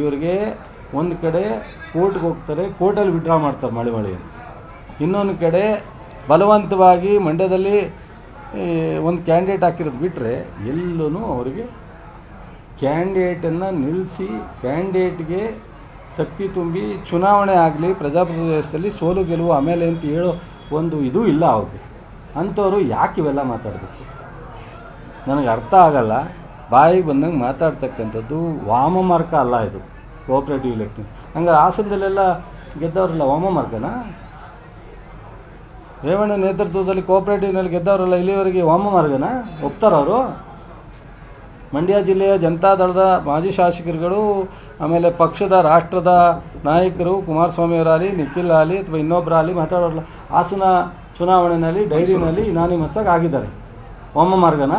ಇವರಿಗೆ ಒಂದು ಕಡೆ ಕೋರ್ಟ್ಗೆ ಹೋಗ್ತಾರೆ, ಕೋರ್ಟಲ್ಲಿ ವಿಡ್ರಾ ಮಾಡ್ತಾರೆ ಮಳೆ ಮಳೆಯನ್ನು ಇನ್ನೊಂದು ಕಡೆ ಬಲವಂತವಾಗಿ ಮಂಡ್ಯದಲ್ಲಿ ಒಂದು ಕ್ಯಾಂಡಿಡೇಟ್ ಹಾಕಿರೋದು ಬಿಟ್ಟರೆ ಎಲ್ಲೂ ಅವರಿಗೆ ಕ್ಯಾಂಡಿಡೇಟನ್ನು ನಿಲ್ಲಿಸಿ ಕ್ಯಾಂಡಿಡೇಟ್ಗೆ ಶಕ್ತಿ ತುಂಬಿ ಚುನಾವಣೆ ಆಗಲಿ, ಪ್ರಜಾಪ್ರಭುತ್ವ ಸೋಲು ಗೆಲುವು ಆಮೇಲೆ ಅಂತ ಹೇಳೋ ಒಂದು ಇದು ಇಲ್ಲ ಅವ್ರಿಗೆ. ಅಂಥವರು ಯಾಕೆ ಇವೆಲ್ಲ ಮಾತಾಡಬೇಕು? ನನಗೆ ಅರ್ಥ ಆಗಲ್ಲ. ಬಾಯಿಗೆ ಬಂದಂಗೆ ಮಾತಾಡ್ತಕ್ಕಂಥದ್ದು ವಾಮ ಮಾರ್ಗ ಅಲ್ಲ ಇದು ಕೋಆಪ್ರೇಟಿವ್ ಇಲೆಕ್ಷನ್ ಹಂಗೆ ಹಾಸನದಲ್ಲೆಲ್ಲ ಗೆದ್ದವ್ರಲ್ಲ ವಾಮ ಮಾರ್ಗನಾ ರೇವಣ್ಣ ನೇತೃತ್ವದಲ್ಲಿ ಕೋಆಪ್ರೇಟಿವ್ನಲ್ಲಿ ಗೆದ್ದವರಲ್ಲ ಇಲ್ಲಿವರೆಗೆ ವಾಮ ಮಾರ್ಗನ ಒಪ್ತಾರವರು ಮಂಡ್ಯ ಜಿಲ್ಲೆಯ ಜನತಾದಳದ ಮಾಜಿ ಶಾಸಕರುಗಳು ಆಮೇಲೆ ಪಕ್ಷದ ರಾಷ್ಟ್ರದ ನಾಯಕರು ಕುಮಾರಸ್ವಾಮಿಯವರಾಗಲಿ ನಿಖಿಲ್ ಆಗಲಿ ಅಥವಾ ಇನ್ನೊಬ್ಬರಾಗಲಿ ಮಾತಾಡೋರಲ್ಲ ಹಾಸನ ಚುನಾವಣೆಯಲ್ಲಿ ಡೈರಿನಲ್ಲಿ ನಾನಿಮಸ್ಸಾಗಿ ಆಗಿ ಆಗಿದ್ದಾರೆ. ವಾಮ ಮಾರ್ಗನ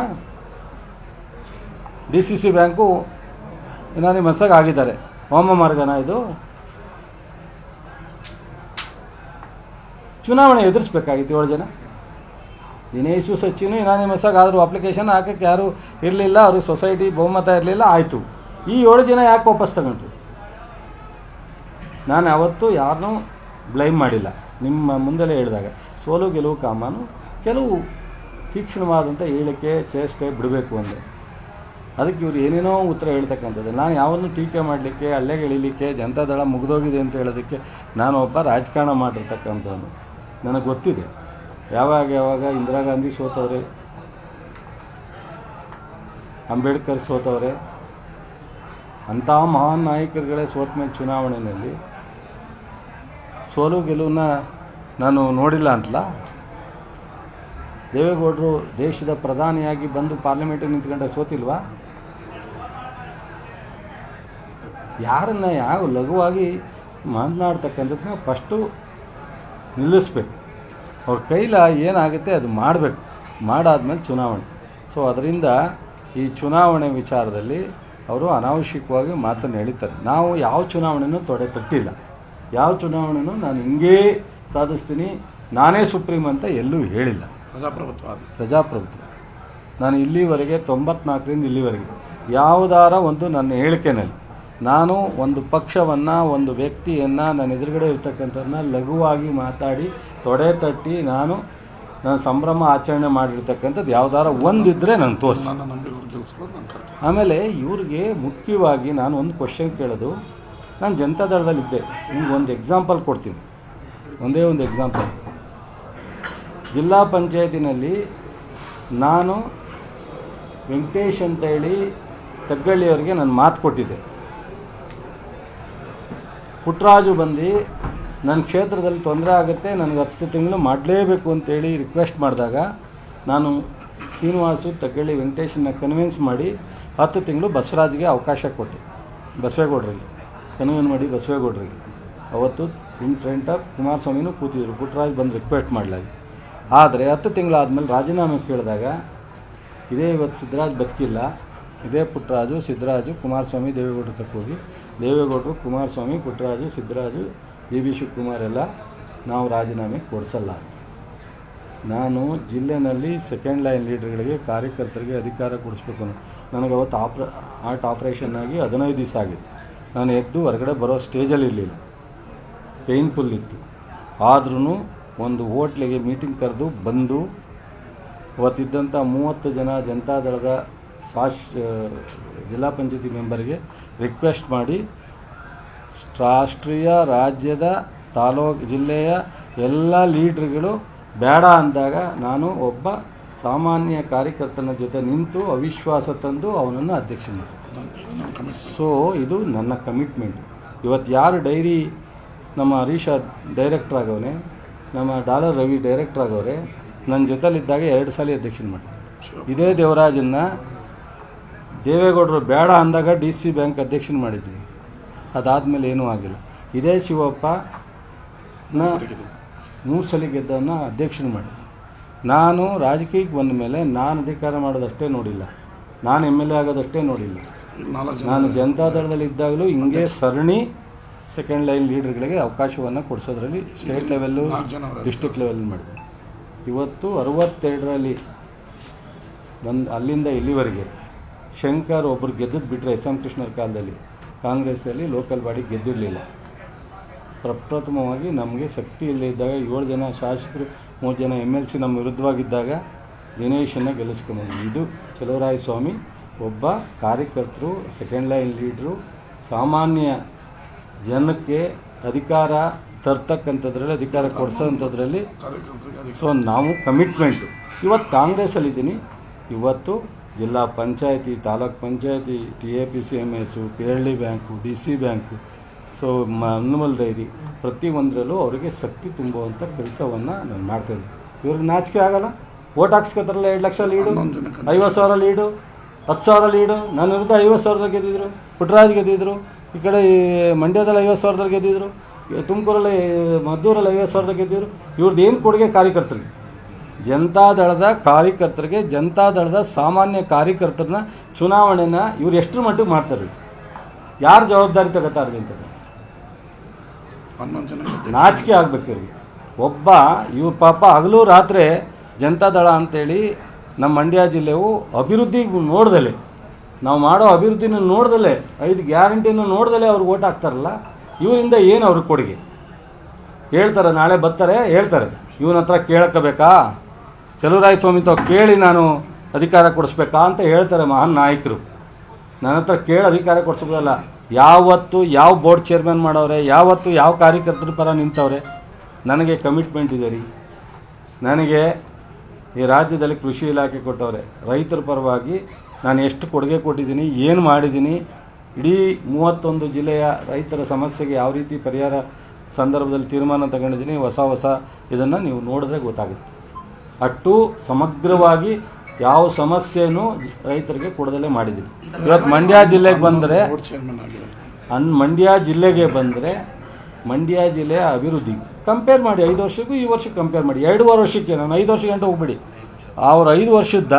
D C C bank anonymous ಆಗಿ ಆಗಿದ್ದಾರೆ. ಹೋಮ ಮಾರ್ಗನ ಇದು? ಚುನಾವಣೆ ಎದುರಿಸ್ಬೇಕಾಗಿತ್ತು ಏಳು ಜನ. ದಿನೇಶು ಸಚಿನು ಇನಾನಿ ಆಗಿ ಆದರೂ ಅಪ್ಲಿಕೇಶನ್ ಹಾಕಕ್ಕೆ ಯಾರೂ ಇರಲಿಲ್ಲ, ಅವ್ರಿಗೆ ಸೊಸೈಟಿ ಬಹುಮತ ಇರಲಿಲ್ಲ, ಆಯಿತು. ಈ ಏಳು ಜನ ಯಾಕೆ ವಾಪಸ್ ತಗೊಂಡ್ರು? ನಾನು ಯಾವತ್ತೂ ಯಾರನ್ನೂ ಬ್ಲೈಮ್ ಮಾಡಿಲ್ಲ. ನಿಮ್ಮ ಮುಂದೆಲೇ ಹೇಳಿದಾಗ. ಸೋಲು ಗೆಲುವು ಕಾಮಾನು ಕೆಲವು ತೀಕ್ಷ್ಣವಾದಂಥ ಹೇಳಿಕೆ, ಚೇಷ್ಟೆ ಬಿಡಬೇಕು ಅಂದೆ. ಅದಕ್ಕೆ ಇವರು ಏನೇನೋ ಉತ್ತರ ಹೇಳ್ತಕ್ಕಂಥದ್ದು. ನಾನು ಯಾವನ್ನು ಟೀಕೆ ಮಾಡಲಿಕ್ಕೆ ಅಲ್ಲೆಗೆ ಇಳಿಲಿಕ್ಕೆ ಜನತಾದಳ ಮುಗಿದೋಗಿದೆ ಅಂತ ಹೇಳೋದಕ್ಕೆ ನಾನು ಒಬ್ಬ ರಾಜಕಾರಣ ಮಾಡಿರ್ತಕ್ಕಂಥವನು. ನನಗೆ ಗೊತ್ತಿದೆ. ಯಾವಾಗ ಯಾವಾಗ ಇಂದಿರಾ ಗಾಂಧಿ ಸೋತವ್ರೆ, ಅಂಬೇಡ್ಕರ್ ಸೋತವ್ರೆ, ಅಂಥ ಮಹಾನ್ ನಾಯಕರುಗಳೇ ಸೋತ ಮೇಲೆ ಚುನಾವಣೆಯಲ್ಲಿ ಸೋಲು ಗೆಲುವನ್ನ ನಾನು ನೋಡಿಲ್ಲ ಅಂತಲ್ಲ? ದೇವೇಗೌಡರು ದೇಶದ ಪ್ರಧಾನಿಯಾಗಿ ಬಂದು ಪಾರ್ಲಿಮೆಂಟಿಗೆ ನಿಂತ್ಕೊಂಡಾಗ ಸೋತಿಲ್ವಾ? ಯಾರನ್ನ ಯಾವ ಲಘುವಾಗಿ ಮಾತನಾಡ್ತಕ್ಕಂಥದ್ದನ್ನ ಫಸ್ಟು ನಿಲ್ಲಿಸ್ಬೇಕು. ಅವ್ರ ಕೈಲ ಏನಾಗುತ್ತೆ ಅದು ಮಾಡಬೇಕು. ಮಾಡಾದಮೇಲೆ ಚುನಾವಣೆ. ಸೊ ಅದರಿಂದ ಈ ಚುನಾವಣೆ ವಿಚಾರದಲ್ಲಿ ಅವರು ಅನಾವಶ್ಯಕವಾಗಿ ಮಾತನ್ನು ಹೇಳ್ತಾರೆ ನಾವು ಯಾವ ಚುನಾವಣೆನೂ ತೊಡೆ ತಟ್ಟಿಲ್ಲ. ಯಾವ ಚುನಾವಣೆನೂ ನಾನು ಹಿಂಗೇ ಸಾಧಿಸ್ತೀನಿ. ನಾನೇ ಸುಪ್ರೀಂ ಅಂತ ಎಲ್ಲೂ ಹೇಳಿಲ್ಲ. ಪ್ರಜಾಪ್ರಭುತ್ವ. ಪ್ರಜಾಪ್ರಭುತ್ವ. ನಾನು ಇಲ್ಲಿವರೆಗೆ ತೊಂಬತ್ನಾಲ್ಕರಿಂದ ಇಲ್ಲಿವರೆಗೆ ಯಾವುದಾರ ಒಂದು ನನ್ನ ಹೇಳಿಕೆನಲ್ಲಿ ನಾನು ಒಂದು ಪಕ್ಷವನ್ನು ಒಂದು ವ್ಯಕ್ತಿಯನ್ನು ನನ್ನ ಎದುರುಗಡೆ ಇರ್ತಕ್ಕಂಥದ್ದನ್ನ ಲಘುವಾಗಿ ಮಾತಾಡಿ ತೊಡೆ ತಟ್ಟಿ ನಾನು ನಾನು ಸಂಭ್ರಮ ಆಚರಣೆ ಮಾಡಿರ್ತಕ್ಕಂಥದ್ದು. ಯಾವ್ದಾರ ಒಂದಿದ್ದರೆ ನನಗೆ ತೋರಿಸಿ ಆಮೇಲೆ ಇವ್ರಿಗೆ ಮುಖ್ಯವಾಗಿ ನಾನು ಒಂದು ಕ್ವಶನ್ ಕೇಳೋದು. ನಾನು ಜನತಾದಳದಲ್ಲಿದ್ದೆ ನಿಮ್ಗೆ ಒಂದು ಎಕ್ಸಾಂಪಲ್ ಕೊಡ್ತೀನಿ. ಒಂದೇ ಒಂದು ಎಕ್ಸಾಂಪಲ್ ಜಿಲ್ಲಾ ಪಂಚಾಯತಿನಲ್ಲಿ ನಾನು ವೆಂಕಟೇಶ್ ಅಂತ ಹೇಳಿ ತಗ್ಗಳ್ಳಿಯವ್ರಿಗೆ ನಾನು ಮಾತು ಕೊಟ್ಟಿದ್ದೆ. ಪುಟ್ಟರಾಜು ಬಂದು ನನ್ನ ಕ್ಷೇತ್ರದಲ್ಲಿ ತೊಂದರೆ ಆಗುತ್ತೆ, ನನಗೆ ಹತ್ತು ತಿಂಗಳು ಮಾಡಲೇಬೇಕು ಅಂತೇಳಿ ರಿಕ್ವೆಸ್ಟ್ ಮಾಡಿದಾಗ ನಾನು ಶ್ರೀನಿವಾಸು ತಗ್ಗಳ್ಳಿ ವೆಂಕಟೇಶನ್ನ ಕನ್ವಿನ್ಸ್ ಮಾಡಿ ಹತ್ತು ತಿಂಗಳು ಬಸವರಾಜ್ಗೆ ಅವಕಾಶ ಕೊಟ್ಟೆ, ಬಸವೇಗೌಡರಿಗೆ. ಕನ್ವಿನ್ ಮಾಡಿ ಬಸವೇಗೌಡರಿಗೆ. ಅವತ್ತು ಇನ್ ಫ್ರಂಟ್ ಆಫ್ ಕುಮಾರಸ್ವಾಮಿನೂ ಕೂತಿದ್ರು ಪುಟ್ಟರಾಜ್ ಬಂದು ರಿಕ್ವೆಸ್ಟ್ ಮಾಡಲಾಗಿ. ಆದರೆ ಹತ್ತು ತಿಂಗಳಾದಮೇಲೆ ರಾಜೀನಾಮೆ ಕೇಳಿದಾಗ, ಇದೇ ಇವತ್ತು ಸಿದ್ದರಾಜ್ ಬದುಕಿಲ್ಲ ಇದೇ ಪುಟ್ಟರಾಜು ಸಿದ್ದರಾಜು, ಕುಮಾರಸ್ವಾಮಿ, ದೇವೇಗೌಡರ ತಕ್ಕ ಹೋಗಿ. ದೇವೇಗೌಡರು, ಕುಮಾರಸ್ವಾಮಿ, ಪುಟ್ಟರಾಜು, ಸಿದ್ದರಾಜು ಜಿ ಬಿ ಶಿವಕುಮಾರ್ ಎಲ್ಲ ನಾವು ರಾಜೀನಾಮೆ ಕೊಡಿಸಲ್ಲ. ನಾನು ಜಿಲ್ಲೆನಲ್ಲಿ ಸೆಕೆಂಡ್ ಲೈನ್ ಲೀಡರ್ಗಳಿಗೆ ಕಾರ್ಯಕರ್ತರಿಗೆ ಅಧಿಕಾರ ಕೊಡಿಸ್ಬೇಕು ನನಗೆ ಅವತ್ತು ಆಪ್ರ ಆರ್ಟ್ ಆಪ್ರೇಷನ್ ಆಗಿ ಹದಿನೈದು ದಿವಸ ಆಗಿತ್ತು. ನಾನು ಎದ್ದು ಹೊರಗಡೆ ಬರೋ ಸ್ಟೇಜಲ್ಲಿ ಇರಲಿಲ್ಲ. ಪೇನ್ಫುಲ್ ಇತ್ತು. ಆದ್ರೂ ಒಂದು ಹೋಟ್ಲಿಗೆ ಮೀಟಿಂಗ್ ಕರೆದು ಬಂದು, ಅವತ್ತಿದ್ದಂಥ ಮೂವತ್ತು ಜನ ಜನತಾದಳದ ಶಾಸ್ ಜಿಲ್ಲಾ ಪಂಚಾಯತಿ ಮೆಂಬರ್ಗೆ ರಿಕ್ವೆಸ್ಟ್ ಮಾಡಿ ರಾಷ್ಟ್ರೀಯ ರಾಜ್ಯದ ತಾಲೂಕು ಜಿಲ್ಲೆಯ ಎಲ್ಲ ಲೀಡ್ರ್ಗಳು ಬೇಡ ಅಂದಾಗ ನಾನು ಒಬ್ಬ ಸಾಮಾನ್ಯ ಕಾರ್ಯಕರ್ತನ ಜೊತೆ ನಿಂತು ಅವಿಶ್ವಾಸ ತಂದು ಅವನನ್ನು ಅಧ್ಯಕ್ಷ ಸೊ ಇದು ನನ್ನ ಕಮಿಟ್ಮೆಂಟ್ ಇವತ್ತು ಯಾರು ಡೈರಿ ನಮ್ಮ ಹರೀಶ ಡೈರೆಕ್ಟ್ರ್ ಆಗವನೆ ನಮ್ಮ ಡಾಲರ್ ರವಿ ಡೈರೆಕ್ಟ್ರ್ ಆಗವ್ರೆ ನನ್ನ ಜೊತೆಲಿದ್ದಾಗ ಎರಡು ಸಲ ಅಧ್ಯಕ್ಷನ ಮಾಡ್ತಾರೆ ಇದೇ ದೇವರಾಜನ್ನ ದೇವೇಗೌಡರು ಬೇಡ ಅಂದಾಗ ಡಿ ಸಿ ಬ್ಯಾಂಕ್ ಅಧ್ಯಕ್ಷನ ಮಾಡಿದ್ವಿ ಅದಾದಮೇಲೆ ಏನೂ ಆಗಿಲ್ಲ. ಇದೇ ಶಿವಪ್ಪ ನ ಮೂರು ಸಲ ಗೆದ್ದನ್ನು ಅಧ್ಯಕ್ಷನ ಮಾಡಿದ್ವಿ ನಾನು ರಾಜಕೀಯಕ್ಕೆ ಬಂದ ಮೇಲೆ ನಾನು ಅಧಿಕಾರ ಮಾಡೋದಷ್ಟೇ ನೋಡಿಲ್ಲ. ನಾನು ಎಂ ಎಲ್ ಎ ಆಗೋದಷ್ಟೇ ನೋಡಿಲ್ಲ. ನಾನು ಜನತಾದಳದಲ್ಲಿ ಇದ್ದಾಗಲೂ ಹಿಂಗೆ ಸರಣಿ ಸೆಕೆಂಡ್ ಲೈನ್ ಲೀಡರ್ಗಳಿಗೆ ಅವಕಾಶವನ್ನು ಕೊಡಿಸೋದ್ರಲ್ಲಿ ಸ್ಟೇಟ್ ಲೆವೆಲ್ಲು. ಡಿಸ್ಟ್ರಿಕ್ಟ್ ಲೆವೆಲ್ ಮಾಡಿದೆ ಇವತ್ತು ಅರವತ್ತೆರಡರಲ್ಲಿ ಬಂದು ಅಲ್ಲಿಂದ ಇಲ್ಲಿವರೆಗೆ ಶಂಕರ್ ಒಬ್ಬರು ಗೆದ್ದದ್ದು ಬಿಟ್ಟರೆ ಎಸ್ ಎಂ ಕೃಷ್ಣರ ಕಾಲದಲ್ಲಿ ಕಾಂಗ್ರೆಸ್ಸಲ್ಲಿ ಲೋಕಲ್ ಬಾಡಿ ಗೆದ್ದಿರಲಿಲ್ಲ. ಪ್ರಪ್ರಥಮವಾಗಿ ನಮಗೆ ಶಕ್ತಿ ಇಲ್ಲದೇ ಇದ್ದಾಗ ಏಳು ಜನ ಶಾಸಕರು ಮೂರು ಜನ ಎಂ ಎಲ್ ಸಿ ನಮ್ಮ ವಿರುದ್ಧವಾಗಿದ್ದಾಗ ದಿನೇಶನ್ನು ಗೆಲ್ಲಿಸ್ಕೊಂಬಂದ್ವಿ ಇದು ಸ್ವಾಮಿ ಒಬ್ಬ ಕಾರ್ಯಕರ್ತರು ಸೆಕೆಂಡ್ ಲೈನ್ ಲೀಡ್ರು ಸಾಮಾನ್ಯ ಜನಕ್ಕೆ ಅಧಿಕಾರ ತರ್ತಕ್ಕಂಥದ್ರಲ್ಲಿ ಅಧಿಕಾರ ಕೊಡಿಸೋಂಥದ್ರಲ್ಲಿ. ಸೊ ನಾವು ಕಮಿಟ್ಮೆಂಟು ಇವತ್ತು ಕಾಂಗ್ರೆಸ್ಸಲ್ಲಿದ್ದೀನಿ. ಇವತ್ತು ಜಿಲ್ಲಾ ಪಂಚಾಯತಿ ತಾಲೂಕ್ ಪಂಚಾಯತಿ T A P C M S P L D bank D C bank. So ಅನ್ಮಲ್ dairy ಪ್ರತಿಯೊಂದರಲ್ಲೂ ಅವರಿಗೆ ಶಕ್ತಿ ತುಂಬುವಂಥ ಕೆಲಸವನ್ನು ನಾನು ಮಾಡ್ತಾಯಿದ್ದೆ ಇವ್ರಿಗೆ ನಾಚಿಕೆ ಆಗಲ್ಲ. ಓಟ್ ಹಾಕ್ಸ್ಕೊತಾರಲ್ಲ ಎರಡು ಲಕ್ಷ ಲೀಡು ಐವತ್ತು ಸಾವಿರ ಲೀಡು ಹತ್ತು ಸಾವಿರ ಲೀಡು. ನನ್ನ ವಿರುದ್ಧ ಐವತ್ತು ಸಾವಿರದಲ್ಲಿ ಗೆದ್ದಿದ್ರು ಪುಟ್ರಾಜ್ ಗೆದ್ದಿದ್ರು ಈ ಕಡೆ ಈ ಮಂಡ್ಯದಲ್ಲಿ ಐವತ್ತು ಸಾವಿರದಲ್ಲಿ ಗೆದ್ದಿದ್ರು ತುಮಕೂರಲ್ಲಿ ಮದ್ದೂರಲ್ಲಿ ಐವತ್ತು ಸಾವಿರದಲ್ಲಿ ಗೆದ್ದಿದ್ರು. ಇವ್ರದ್ದು ಏನು ಕೊಡುಗೆ ಕಾರ್ಯಕರ್ತರಿಗೆ? ಜನತಾದಳದ ಕಾರ್ಯಕರ್ತರಿಗೆ ಜನತಾದಳದ ಸಾಮಾನ್ಯ ಕಾರ್ಯಕರ್ತರನ್ನ ಚುನಾವಣೆನ ಇವ್ರು ಎಷ್ಟರ ಮಟ್ಟಿಗೆ ಮಾಡ್ತಾರೆ? ಯಾರು ಜವಾಬ್ದಾರಿ ತಗೋತಾರೆ ಹನ್ನೊಂದು ನಾಚಿಕೆ ಆಗ್ಬೇಕು ಇವ್ರಿಗೆ. ಒಬ್ಬ ಇವ್ರ ಪಾಪ ಹಗಲು ರಾತ್ರಿ ಜನತಾದಳ ಅಂತೇಳಿ ನಮ್ಮ ಮಂಡ್ಯ ಜಿಲ್ಲೆಯು ಅಭಿವೃದ್ಧಿ ನೋಡ್ದಲೆ. ನಾವು ಮಾಡೋ ಅಭಿವೃದ್ಧಿನ ನೋಡ್ದಲೆ ಐದು ಗ್ಯಾರಂಟಿನ ನೋಡ್ದಲೆ ಅವ್ರಿಗೆ ಓಟ್ ಹಾಕ್ತಾರಲ್ಲ ಇವರಿಂದ ಏನು ಅವ್ರಿಗೆ ಕೊಡುಗೆ? ಹೇಳ್ತಾರೆ ನಾಳೆ ಬರ್ತಾರೆ ಹೇಳ್ತಾರೆ. ಇವನ ಹತ್ರ ಕೇಳಕ್ಕಬೇಕಾ ಚಲುವರಾಯ ಸ್ವಾಮಿ ತಾವು ಕೇಳಿ ನಾನು ಅಧಿಕಾರ ಕೊಡಿಸ್ಬೇಕಾ ಅಂತ ಹೇಳ್ತಾರೆ ಮಹಾನ್ ನಾಯಕರು. ನನ್ನ ಹತ್ರ ಕೇಳಿ ಅಧಿಕಾರ ಕೊಡಿಸ್ಬೋದಲ್ಲ ಯಾವತ್ತು ಯಾವ ಬೋರ್ಡ್ ಚೇರ್ಮನ್ ಮಾಡವ್ರೆ ಯಾವತ್ತು ಯಾವ ಕಾರ್ಯಕರ್ತರ ಪರ ನಿಂತವ್ರೆ, ನನಗೆ ಕಮಿಟ್ಮೆಂಟ್ ಇದೆ ರೀ. ನನಗೆ ಈ ರಾಜ್ಯದಲ್ಲಿ ಕೃಷಿ ಇಲಾಖೆ ಕೊಟ್ಟವ್ರೆ. ರೈತರ ಪರವಾಗಿ ನಾನು ಎಷ್ಟು ಕೊಡುಗೆ ಕೊಟ್ಟಿದ್ದೀನಿ, ಏನು ಮಾಡಿದ್ದೀನಿ, ಇಡೀ ಮೂವತ್ತೊಂದು ಜಿಲ್ಲೆಯ ರೈತರ ಸಮಸ್ಯೆಗೆ ಯಾವ ರೀತಿ ಪರಿಹಾರ ಸಂದರ್ಭದಲ್ಲಿ ತೀರ್ಮಾನ ತಗೊಂಡಿದ್ದೀನಿ, ಹೊಸ ಹೊಸ ಇದನ್ನು ನೀವು ನೋಡಿದ್ರೆ ಗೊತ್ತಾಗುತ್ತೆ. ಅಷ್ಟು ಸಮಗ್ರವಾಗಿ ಯಾವ ಸಮಸ್ಯೆನೂ ರೈತರಿಗೆ ಕೊಡದಲ್ಲೇ ಮಾಡಿದ್ದೀನಿ. ಇವತ್ತು ಮಂಡ್ಯ ಜಿಲ್ಲೆಗೆ ಬಂದರೆ ಅನ್ ಮಂಡ್ಯ ಜಿಲ್ಲೆಗೆ ಬಂದರೆ ಮಂಡ್ಯ ಜಿಲ್ಲೆಯ ಅಭಿವೃದ್ಧಿ ಕಂಪೇರ್ ಮಾಡಿ ಐದು ವರ್ಷಕ್ಕೂ ಈ ವರ್ಷಕ್ಕೆ ಕಂಪೇರ್ ಮಾಡಿ. ಎರಡೂವರೆ ವರ್ಷಕ್ಕೆ ನಾನು ಐದು ವರ್ಷ ಗಂಟೆ ಹೋಗ್ಬಿಡಿ. ಅವ್ರ ಐದು ವರ್ಷದ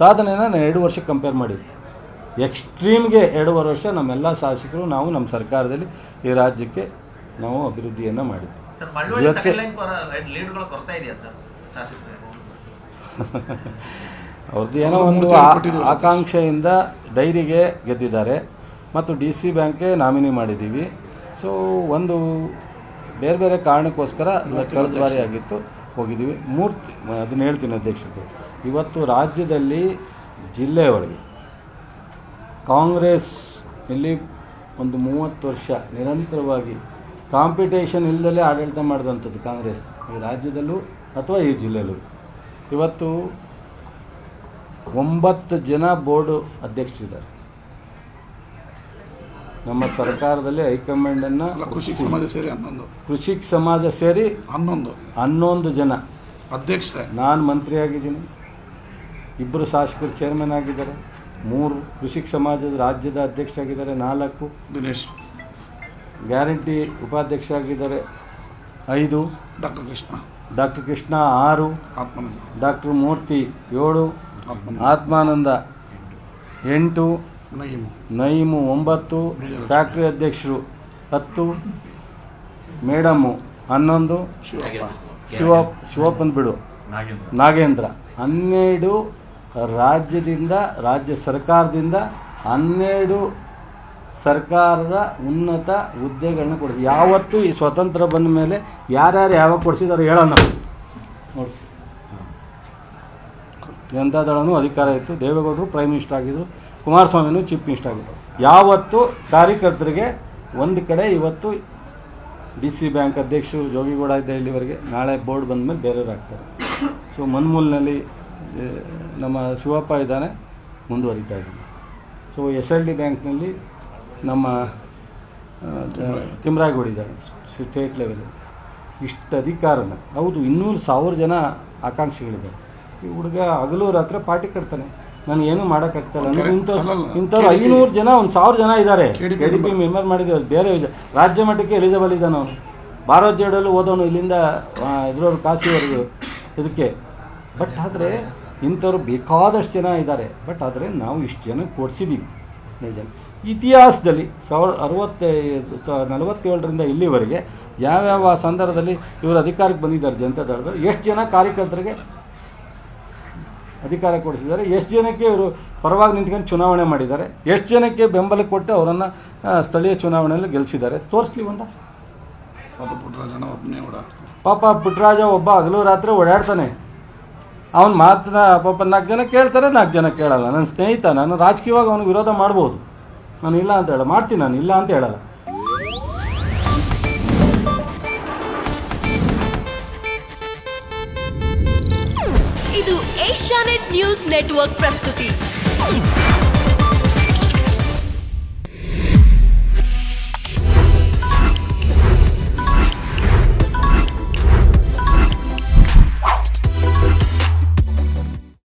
ಸಾಧನೆನ ನಾನು ಎರಡು ವರ್ಷಕ್ಕೆ ಕಂಪೇರ್ ಮಾಡಿ ಎಕ್ಸ್ಟ್ರೀಮ್ಗೆ ಎರಡೂವರೆ ವರ್ಷ ನಮ್ಮೆಲ್ಲ ಶಾಸಕರು ನಾವು ನಮ್ಮ ಸರ್ಕಾರದಲ್ಲಿ ಈ ರಾಜ್ಯಕ್ಕೆ ನಾವು ಅಭಿವೃದ್ಧಿಯನ್ನು ಮಾಡಿದ್ವಿ. ಅವ್ರದ್ದು ಏನೋ ಒಂದು ಆಕಾಂಕ್ಷೆಯಿಂದ ಡೈರಿಗೆ ಗೆದ್ದಿದ್ದಾರೆ. ಮತ್ತು ಡಿ ಸಿ ಬ್ಯಾಂಕ್ಗೆ ನಾಮಿನಿ ಮಾಡಿದ್ದೀವಿ. ಸೊ ಒಂದು ಬೇರೆ ಬೇರೆ ಕಾರಣಕ್ಕೋಸ್ಕರ ಕಳೆದ ಬಾರಿ ಆಗಿತ್ತು. ಹೋಗಿದ್ದೀವಿ. ಮೂರ್ತಿ ಅದನ್ನ ಹೇಳ್ತೀನಿ ಅಧ್ಯಕ್ಷರದ್ದು ಇವತ್ತು ರಾಜ್ಯದಲ್ಲಿ ಜಿಲ್ಲೆಯೊಳಗೆ ಕಾಂಗ್ರೆಸ್ ಇಲ್ಲಿ ಒಂದು ಮೂವತ್ತು ವರ್ಷ ನಿರಂತರವಾಗಿ ಕಾಂಪಿಟೇಷನ್ ಇಲ್ಲದಲೇ ಆಡಳಿತ ಮಾಡಿದಂಥದ್ದು ಕಾಂಗ್ರೆಸ್ ಈ ರಾಜ್ಯದಲ್ಲೂ ಅಥವಾ ಈ ಜಿಲ್ಲೆಯಲ್ಲೂ. ಇವತ್ತು ಒಂಬತ್ತು ಜನ ಬೋರ್ಡು ಅಧ್ಯಕ್ಷರಿದ್ದಾರೆ. ನಮ್ಮ ಸರ್ಕಾರದಲ್ಲಿ ಹೈಕಮಾಂಡನ್ನು ಅನ್ನ ಕೃಷಿ ಸಮಾಜ ಸೇರಿ ಹನ್ನೊಂದು. ಕೃಷಿ ಸಮಾಜ ಸೇರಿ ಹನ್ನೊಂದು. ಹನ್ನೊಂದು ಜನ. ಅಧ್ಯಕ್ಷರೇ. ನಾನು ಮಂತ್ರಿಯಾಗಿದ್ದೀನಿ ಇಬ್ಬರು ಶಾಸಕರು ಚೇರ್ಮನ್ ಆಗಿದ್ದಾರೆ. ಮೂರು ಕೃಷಿಕ್ ಸಮಾಜದ ರಾಜ್ಯದ ಅಧ್ಯಕ್ಷ ಆಗಿದ್ದಾರೆ. ನಾಲ್ಕು ದಿನೇಶ್. ಗ್ಯಾರಂಟಿ ಉಪಾಧ್ಯಕ್ಷರಾಗಿದ್ದಾರೆ ಐದು ಡಾಕ್ಟರ್ ಕೃಷ್ಣ. ಡಾಕ್ಟರ್ ಕೃಷ್ಣ ಆರು, ಡಾಕ್ಟರ್ ಮೂರ್ತಿ ಏಳು, ಆತ್ಮಾನಂದ ಎಂಟು, ನಯೀಮು ಒಂಬತ್ತು, ಫ್ಯಾಕ್ಟ್ರಿ ಅಧ್ಯಕ್ಷರು ಹತ್ತು ಮೇಡಮ್ಮು ಹನ್ನೊಂದು, ಶಿವ, ಶಿವಪ್ಪನ್ ಬಿಡು. ನಾಗೇಂದ್ರ. ಹನ್ನೆರಡು ರಾಜ್ಯದಿಂದ, ರಾಜ್ಯ ಸರ್ಕಾರದಿಂದ ಹನ್ನೆರಡು ಸರ್ಕಾರದ ಉನ್ನತ ಹುದ್ದೆಗಳನ್ನ ಕೊಡಿಸಿ. ಯಾವತ್ತೂ ಈ ಸ್ವತಂತ್ರ ಬಂದ ಮೇಲೆ ಯಾರ್ಯಾರು ಯಾವಾಗ ಕೊಡಿಸಿದಾರೆ ಹೇಳೋಣ. ನೋಡಿ. ಜನತಾದಳನೂ ಅಧಿಕಾರ ಇತ್ತು. ದೇವೇಗೌಡರು ಪ್ರೈಮ್ ಮಿನಿಸ್ಟರ್ ಆಗಿದ್ರು ಕುಮಾರಸ್ವಾಮಿನೂ ಚೀಫ್ ಮಿನಿಸ್ಟರ್ ಆಗಿದ್ದರು ಯಾವತ್ತು ಕಾರ್ಯಕರ್ತರಿಗೆ ಒಂದು ಕಡೆ ಇವತ್ತು ಡಿ ಸಿ ಬ್ಯಾಂಕ್ ಅಧ್ಯಕ್ಷರು ಜೋಗಿಗೌಡ ಇದ್ದ ಇಲ್ಲಿವರೆಗೆ ನಾಳೆ ಬೋರ್ಡ್ ಬಂದ ಮೇಲೆ ಬೇರೆಯವ್ರು ಆಗ್ತಾರೆ. ಸೊ ಮನ್ಮೂಲ್ನಲ್ಲಿ ನಮ್ಮ ಶಿವಪ್ಪ ಇದ್ದಾನೆ ಮುಂದುವರಿತಾ ಇದ್ದೀನಿ. ಸೊ ಎಸ್ ಎಲ್ ಡಿ ಬ್ಯಾಂಕ್ನಲ್ಲಿ ನಮ್ಮ ತಿಮ್ರಾಯಗೌಡ ಇದ್ದಾರೆ. ಸ್ಟೇಟ್ ಲೆವೆಲ್ ಇಷ್ಟು ಅಧಿಕಾರನ. ಹೌದು ಇನ್ನೂರು ಸಾವಿರ ಜನ ಆಕಾಂಕ್ಷಿಗಳಿದ್ದಾರೆ. ಈ ಹುಡುಗ ಹಗಲು ಹತ್ರ ಪಾರ್ಟಿ ಕಟ್ತಾನೆ. ನಾನು ಏನು ಮಾಡೋಕ್ಕಾಗ್ತಲ್ಲ. ನನಗೆ ಇಂಥವ್ರು ಇಂಥವ್ರು ಐನೂರು ಜನ ಒಂದು ಸಾವಿರ ಜನ ಇದ್ದಾರೆ. ಕೆ ಡಿ ಪಿ ಮೆಂಬರ್ ಮಾಡಿದ್ದೀವಿ ಬೇರೆ ರಾಜ್ಯ ಮಟ್ಟಕ್ಕೆ ಎಲಿಜಿಬಲ್ ಇದ್ದಾನೆ ಅವನು. ಭಾರತ್ ಜೋಡಲ್ಲೂ ಓದೋನು ಇಲ್ಲಿಂದ ಇದ್ರವ್ರು ಕಾಶಿವರೆಗೂ ಇದಕ್ಕೆ. ಬಟ್ ಆದರೆ ಇಂಥವ್ರು ಬೇಕಾದಷ್ಟು ಜನ ಇದ್ದಾರೆ. ಬಟ್ ಆದರೆ ನಾವು ಇಷ್ಟು ಜನ ಕೊಡಿಸಿದ್ದೀವಿ ನಿಜ ಇತಿಹಾಸದಲ್ಲಿ ಸಾವಿರ ಅರವತ್ತ ನಲವತ್ತೇಳರಿಂದ ಇಲ್ಲಿವರೆಗೆ ಯಾವ್ಯಾವ ಸಂದರ್ಭದಲ್ಲಿ ಇವರು ಅಧಿಕಾರಕ್ಕೆ ಬಂದಿದ್ದಾರೆ ಜನತಾ ದಳದವರು ಎಷ್ಟು ಜನ ಕಾರ್ಯಕರ್ತರಿಗೆ ಅಧಿಕಾರ ಕೊಡಿಸಿದ್ದಾರೆ ಎಷ್ಟು ಜನಕ್ಕೆ ಇವರು ಪರವಾಗಿ ನಿಂತ್ಕೊಂಡು ಚುನಾವಣೆ ಮಾಡಿದ್ದಾರೆ ಎಷ್ಟು ಜನಕ್ಕೆ ಬೆಂಬಲ ಕೊಟ್ಟು ಅವರನ್ನು ಸ್ಥಳೀಯ ಚುನಾವಣೆಯಲ್ಲಿ ಗೆಲ್ಲಿಸಿದ್ದಾರೆ ತೋರಿಸ್ಲಿ ಒಂದ. ಪಾಪ ಪುಟ್ಟರಾಜ ಒಬ್ಬ ಹಗಲು ರಾತ್ರಿ ಓಡಾಡ್ತಾನೆ. ಅವನ ಮಾತನ್ನ ಪಾಪ ನಾಲ್ಕು ಜನ ಕೇಳ್ತಾರೆ, ನಾಲ್ಕು ಜನ ಕೇಳಲ್ಲ. ನನ್ನ ಸ್ನೇಹಿತ, ನಾನು ರಾಜಕೀಯವಾಗಿ ಅವನಿಗೆ ವಿರೋಧ ಮಾಡ್ಬೋದು. ನಾನು ಇಲ್ಲ ಅಂತ ಹೇಳ, ಮಾಡ್ತೀನಿ ನಾನು, ಇಲ್ಲ ಅಂತ ಹೇಳಲ್ಲ. ಇದು ಏಷ್ಯಾನೆಟ್ ನ್ಯೂಸ್ ನೆಟ್ವರ್ಕ್ ಪ್ರಸ್ತುತಿ.